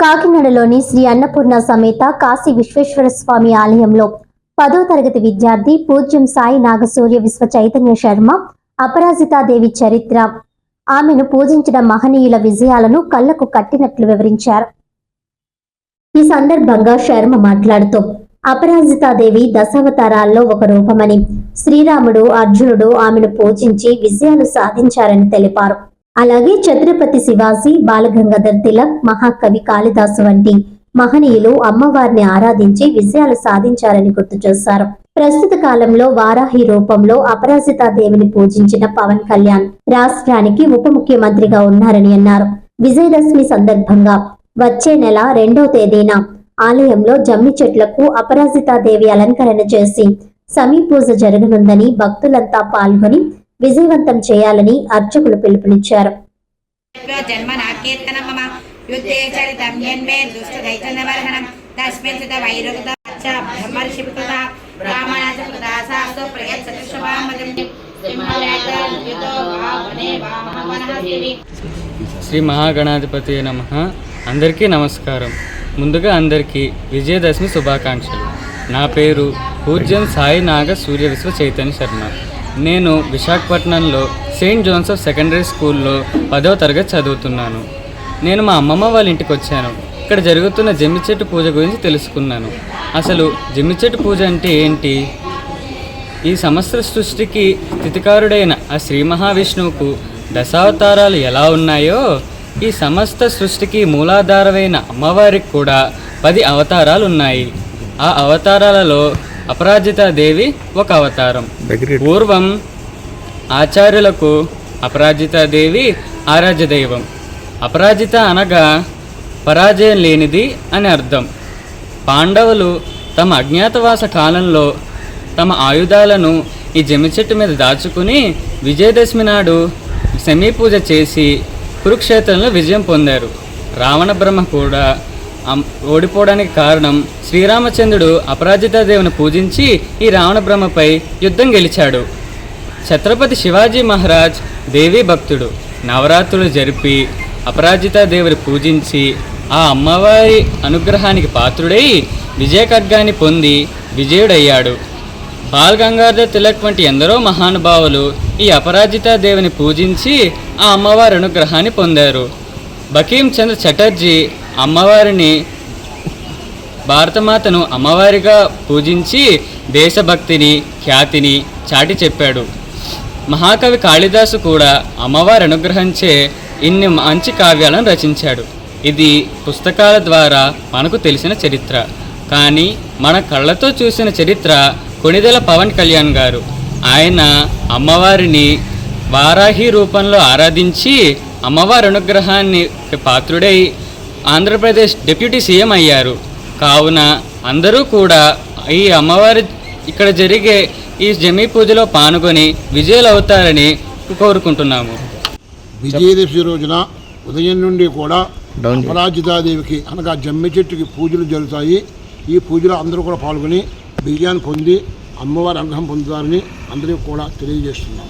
కాకినాడలోని శ్రీ అన్నపూర్ణ సమేత కాశీ విశ్వేశ్వర స్వామి ఆలయంలో పదో తరగతి విద్యార్థి పూజ్యం సాయి నాగసూర్య విశ్వ చైతన్య శర్మ అపరాజితాదేవి చరిత్ర. ఆమెను పూజించిన మహనీయుల విజయాలను కళ్ళకు కట్టినట్లు వివరించారు. ఈ సందర్భంగా శర్మ మాట్లాడుతూ అపరాజితాదేవి దశావతారాల్లో ఒక రూపమని శ్రీరాముడు అర్జునుడు ఆమెను పూజించి విజయాలు సాధించారని తెలిపారు. అలాగే ఛత్రపతి శివాజీ బాలగంగాధర్ తిలక్ మహాకవి కాళిదాసు వంటి మహనీయులు అమ్మవారిని ఆరాధించి విజయాలు సాధించారని గుర్తు చేశారు. ప్రస్తుత కాలంలో వారాహి రూపంలో అపరాజితా దేవిని పూజించిన పవన్ కళ్యాణ్ రాష్ట్రానికి ఉప ముఖ్యమంత్రిగా ఉన్నారని అన్నారు. విజయదశమి సందర్భంగా వచ్చే నెల రెండో తేదీన ఆలయంలో జమ్మి చెట్లకు అపరాజితాదేవి అలంకరణ చేసి సమీ పూజ జరగనుందని భక్తులంతా పాల్గొని విజయవంతం చేయాలని అర్చకులు పిలుపునిచ్చారు. జన్మ మమ. యుద్ధే చరితం యన్మే తస్మిన్ సుత వైరుగత కృతా శ్రీ మహాగణాధిపతి నమ. అందరికీ నమస్కారం. ముందుగా అందరికీ విజయదశమి శుభాకాంక్షలు. నా పేరు పూజ్యం సాయి నాగ సూర్య విశ్వ చైతన్య శర్మ. నేను విశాఖపట్నంలో సెయింట్ జోన్సఫ్ సెకండరీ స్కూల్లో పదవ తరగతి చదువుతున్నాను. నేను మా అమ్మమ్మ వాళ్ళ ఇంటికి వచ్చాను. ఇక్కడ జరుగుతున్న జమ్మి చెట్టు పూజ గురించి తెలుసుకున్నాను. అసలు జమ్మి చెట్టు పూజ అంటే ఏంటి? ఈ సమస్త సృష్టికి స్థితికారుడైన ఆ శ్రీ మహావిష్ణువుకు దశావతారాలు ఎలా ఉన్నాయో ఈ సమస్త సృష్టికి మూలాధారమైన అమ్మవారికి కూడా పది అవతారాలు ఉన్నాయి. ఆ అవతారాలలో అపరాజితా దేవి ఒక అవతారం. పూర్వం ఆచార్యులకు అపరాజితా దేవి ఆరాధ్య దైవం. అపరాజిత అనగా పరాజయం లేనిది అని అర్థం. పాండవులు తమ అజ్ఞాతవాస కాలంలో తమ ఆయుధాలను ఈ జమ్మి చెట్టు మీద దాచుకుని విజయదశమి నాడు సమీ పూజ చేసి కురుక్షేత్రంలో విజయం పొందారు. రావణ బ్రహ్మ కూడా ఓడిపోవడానికి కారణం శ్రీరామచంద్రుడు అపరాజితాదేవిని పూజించి ఈ రావణ బ్రహ్మపై యుద్ధం గెలిచాడు. ఛత్రపతి శివాజీ మహారాజ్ దేవీ భక్తుడు. నవరాత్రులు జరిపి అపరాజితాదేవిని పూజించి ఆ అమ్మవారి అనుగ్రహానికి పాత్రుడై విజయకర్గాన్ని పొంది విజయుడయ్యాడు. బాల్ గంగాధర్ తిలక్ వంటి ఎందరో మహానుభావులు ఈ అపరాజితాదేవిని పూజించి ఆ అమ్మవారి అనుగ్రహాన్ని పొందారు. బకీం చంద్ర చటర్జీ అమ్మవారిని భారతమాతను అమ్మవారిగా పూజించి దేశభక్తిని ఖ్యాతిని చాటి చెప్పాడు. మహాకవి కాళిదాసు కూడా అమ్మవారి అనుగ్రహించే ఇన్ని మంచి కావ్యాలను రచించాడు. ఇది పుస్తకాల ద్వారా మనకు తెలిసిన చరిత్ర. కానీ మన కళ్ళతో చూసిన చరిత్ర కొణిదెల పవన్ కళ్యాణ్ గారు. ఆయన అమ్మవారిని వారాహి రూపంలో ఆరాధించి అమ్మవారి అనుగ్రహాన్ని పాత్రుడై ఆంధ్రప్రదేశ్ డిప్యూటీ సీఎం అయ్యారు. కావున అందరూ కూడా ఈ అమ్మవారి ఇక్కడ జరిగే ఈ జమీ పూజలో పాల్గొని విజయులు అవుతారని కోరుకుంటున్నాము. విజయదశమి రోజున ఉదయం నుండి కూడా అపరాజితాదేవికి అనగా జమ్మి చెట్టుకి పూజలు జరుగుతాయి. ఈ పూజలో అందరూ కూడా పాల్గొని విజయాన్ని పొంది అమ్మవారి అనుగ్రహం పొందుతారని అందరికీ కూడా తెలియజేస్తున్నాం.